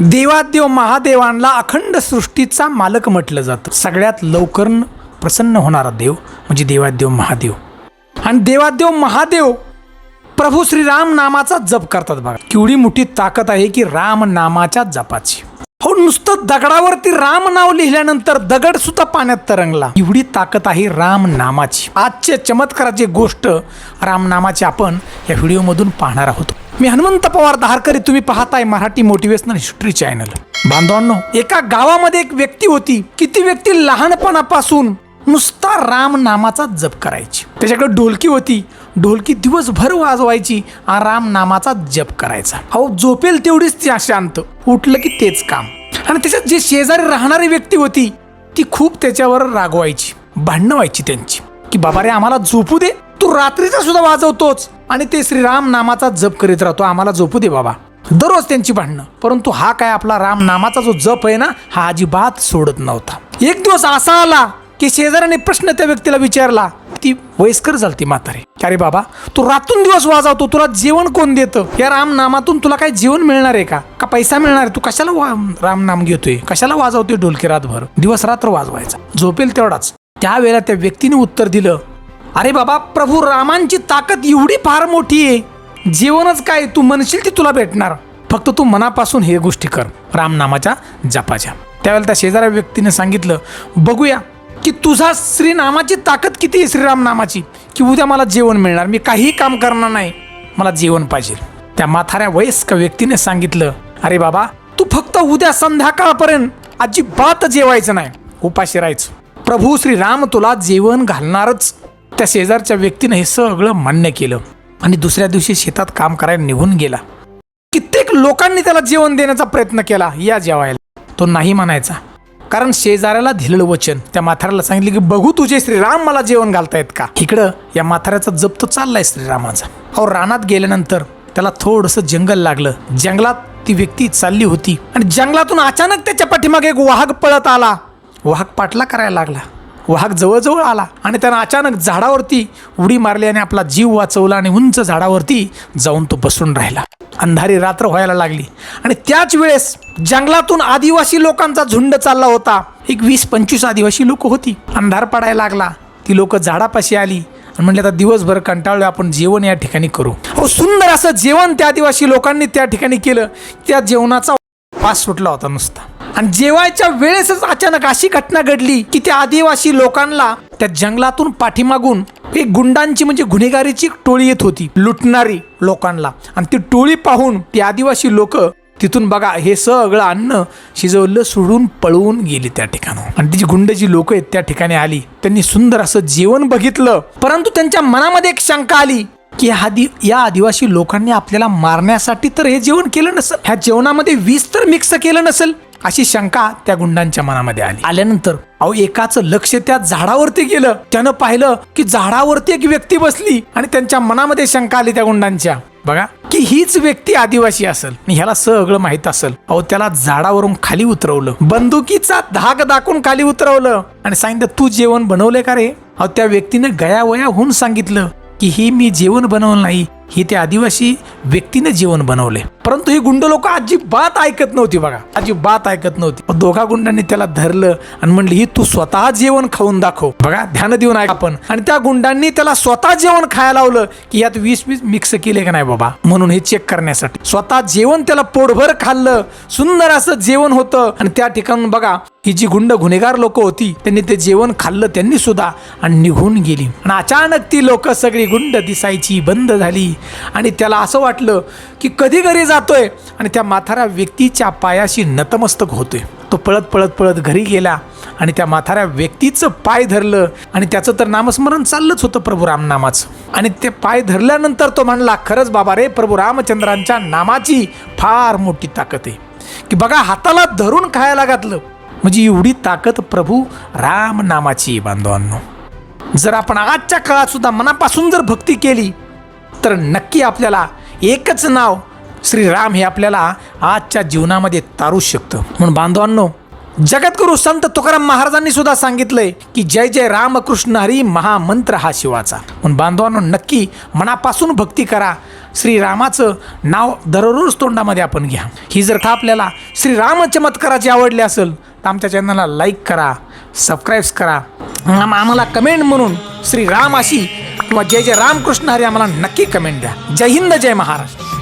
देवादेव महादेवांना अखंड सृष्टीचा मालक म्हटलं जातं. सगळ्यात लवकर प्रसन्न होणारा देव म्हणजे देवादेव महादेव. आणि देवादेव महादेव प्रभू श्रीराम नामाचा जप करतात बघा. केवढी मोठी ताकद आहे की राम नामाच्या जपाची. हो नुसतं दगडावरती राम नाव लिहिल्यानंतर दगड सुद्धा पाण्यात तरंगला. एवढी ताकद आहे राम नामाची. आजच्या चमत्काराची गोष्ट राम नामाची आपण या व्हिडिओमधून पाहणार आहोत. मी हनुमंत पवार दहारकरी तुम्ही पाहताय मराठी मोटिवेशनल हिस्ट्री चॅनल बांधवांनो एका गावामध्ये एक व्यक्ती होती किती व्यक्ती लहानपणापासून नुसता राम नामाचा जप करायची. त्याच्याकडे ढोलकी होती. ढोलकी दिवसभर वाजवायची आणि राम नामाचा जप करायचा. अहो झोपेल तेवढीच ती शांत उठलं की तेच काम. आणि त्याच्यात जे शेजारी राहणारी व्यक्ती होती ती खूप त्याच्यावर रागवायची भांडणं व्हायची त्यांची. की बाबा रे आम्हाला झोपू दे. तू रात्रीचा सुद्धा वाजवतोच. आणि ते श्रीराम नामाचा जप करीत राहतो. आम्हाला झोपू दे बाबा. दररोज त्यांची भांडणं. परंतु हा काय आपला राम नामाचा जो जप आहे ना हा अजिबात सोडत नव्हता. एक दिवस असा आला की शेजाऱ्याने प्रश्न त्या व्यक्तीला विचारला. ती वयस्कर झाली ती म्हातारी. अरे बाबा तू रातून दिवस वाजवतो तुला जेवण कोण देतं? या राम नामातून तुला काय जेवण मिळणार आहे का? का पैसा मिळणार आहे? तू कशाला वा राम नाम घेतोय? कशाला वाजवतोय ढोलकी रातभर दिवस रात्र वाजवायचा. झोपेल तेवढाच. त्यावेळेला त्या व्यक्तीने उत्तर दिलं अरे बाबा प्रभू रामांची ताकद एवढी फार मोठी आहे. जेवणच काय तू म्हणशील ती तुला भेटणार. फक्त तू मनापासून हे गोष्टी कर. रामनामाच्या जपाच्या. त्यावेळेला त्या शेजाऱ्या व्यक्तीने सांगितलं बघूया की तुझा श्रीनामाची ताकद किती आहे श्रीराम नामाची? की उद्या मला जेवण मिळणार. मी काहीही काम करणार नाही. मला जेवण पाहिजे. त्या म्हाताऱ्या वयस्क व्यक्तीने सांगितलं अरे बाबा तू फक्त उद्या संध्याकाळपर्यंत अजिबात जेवायचं नाही. उपाशी राहायचं. प्रभू श्रीराम तुला जेवण घालणारच त्या शेजारच्या व्यक्तीनं हे सगळं मान्य केलं. आणि दुसऱ्या दिवशी शेतात काम करायला निघून गेला. कित्येक लोकांनी त्याला जेवण देण्याचा प्रयत्न केला या जेवायला. तो नाही म्हणायचा. कारण शेजाऱ्याला दिलेलं वचन त्या माथाऱ्याला सांगितलं की बघू तुझे श्रीराम मला जेवण घालतायत का? इकडं या माथाऱ्याचा जप तो चाललाय श्रीरामाचा. अहो रानात गेल्यानंतर त्याला थोडंसं जंगल लागलं. जंगलात ती व्यक्ती चालली होती. आणि जंगलातून अचानक त्याच्या पाठीमागे एक वाघ पळत आला. वाघ पाटला करायला लागला. वाघ जवळजवळ आला आणि त्यानं अचानक झाडावरती उडी मारली आणि आपला जीव वाचवला आणि उंच झाडावरती जाऊन तो बसून राहिला. अंधारी रात्र व्हायला लागली. आणि त्याच वेळेस जंगलातून आदिवासी लोकांचा झुंड चालला होता. एक वीस पंचवीस आदिवासी लोक होती. अंधार पडायला लागला. ती लोक झाडापाशी आली आणि म्हणले आता दिवसभर कंटाळलो आपण जेवण या ठिकाणी करू. हो सुंदर असं जेवण त्या आदिवासी लोकांनी त्या ठिकाणी केलं. त्या जेवणाचा वास सुटला होता नुसता. आणि जेवायच्या वेळेसच अचानक अशी घटना घडली की त्या आदिवासी लोकांना त्या जंगलातून पाठीमागून एक गुंडांची म्हणजे गुन्हेगारीची टोळी येत होती लुटणारी लोकांना. आणि ती टोळी पाहून ती आदिवासी लोक तिथून बघा हे सगळं अन्न शिजवलं सोडून पळवून गेली त्या ठिकाणं आणि तिची गुंड जी लोक आहेत त्या ठिकाणी आली. त्यांनी सुंदर असं जेवण बघितलं. परंतु त्यांच्या मनामध्ये एक शंका आली की आदि या आदिवासी लोकांनी आपल्याला मारण्यासाठी तर हे जेवण केलं नसेल. ह्या जेवणामध्ये वीज तर मिक्स केलं नसेल. अशी शंका त्या गुंडांच्या मनामध्ये आली. आल्यानंतर? अहो एकाच लक्ष त्या झाडावरती गेलं. त्यानं पाहिलं की झाडावरती एक व्यक्ती बसली आणि त्यांच्या मनामध्ये शंका आली त्या गुंडांच्या. बघा की हीच व्यक्ती आदिवासी असेल. आणि ह्याला सगळं माहीत असेल. अहो त्याला झाडावरून खाली उतरवलं. बंदुकीचा धाक दाखवून खाली उतरवलं. आणि सांगितलं तू जेवण बनवलंय का रे? अहो त्या व्यक्तीने गयावया होऊन सांगितलं. की हे मी जेवण बनवलं नाही हे त्या आदिवासी व्यक्तीने जेवण बनवले. परंतु ही गुंड लोक अजिबात ऐकत नव्हती बघा अजिबात ऐकत नव्हती. दोघा गुंडांनी त्याला धरलं आणि म्हणलं ही तू स्वतः जेवण खाऊन दाखव. बघा ध्यान देऊन ऐक आपण. आणि त्या गुंडांनी त्याला स्वतः जेवण खायला लावलं की यात वीस वीस मिक्स केले का नाही बाबा? म्हणून हे चेक करण्यासाठी. स्वतः जेवण त्याला पोटभर खाल्लं. सुंदर असं जेवण होतं. आणि त्या ठिकाणून बघा ही जी गुंड गुन्हेगार लोक होती त्यांनी ते जेवण खाल्लं त्यांनी सुद्धा आणि निघून गेली. आणि अचानक ती लोक सगळी गुंड दिसायची बंद झाली. आणि त्याला असं वाटलं की कधी घरी जातोय? आणि त्या म्हाताऱ्या व्यक्तीच्या पायाशी नतमस्तक होतोय. तो पळत पळत पळत घरी गेला. आणि त्या म्हाताऱ्या व्यक्तीचं पाय धरलं. आणि त्याचं तर नामस्मरण चाललंच होतं प्रभू रामनामाचं आणि ते पाय धरल्यानंतर तो म्हणला खरंच बाबा रे प्रभू रामचंद्रांच्या नामाची फार मोठी ताकद आहे. की बघा हाताला धरून खायला घातलं. म्हणजे एवढी ताकद प्रभू राम नामाची बांधवांनो. जर आपण आजच्या काळात सुद्धा मनापासून जर भक्ती केली तर नक्की आपल्याला एकच नाव श्रीराम हे आपल्याला आजच्या जीवनामध्ये तारू शकतं. म्हणून बांधवांनो जगद्गुरु संत तुकाराम महाराजांनी सुद्धा सांगितलंय की जय जय रामकृष्ण हरी महामंत्र हा शिवाचा. म्हणून बांधवांनो नक्की मनापासून भक्ती करा. श्रीरामाचं नाव दररोज तोंडामध्ये आपण घ्या. ही जर का आपल्याला श्रीराम चमत्काराची आवडली असेल तर आमच्या चॅनलला लाईक करा सबस्क्राईब्स करा. आम्हाला कमेंट म्हणून श्रीराम अशी किंवा जय जय रामकृष्ण हरी आम्हाला नक्की कमेंट द्या. जय हिंद जय महाराष्ट्र.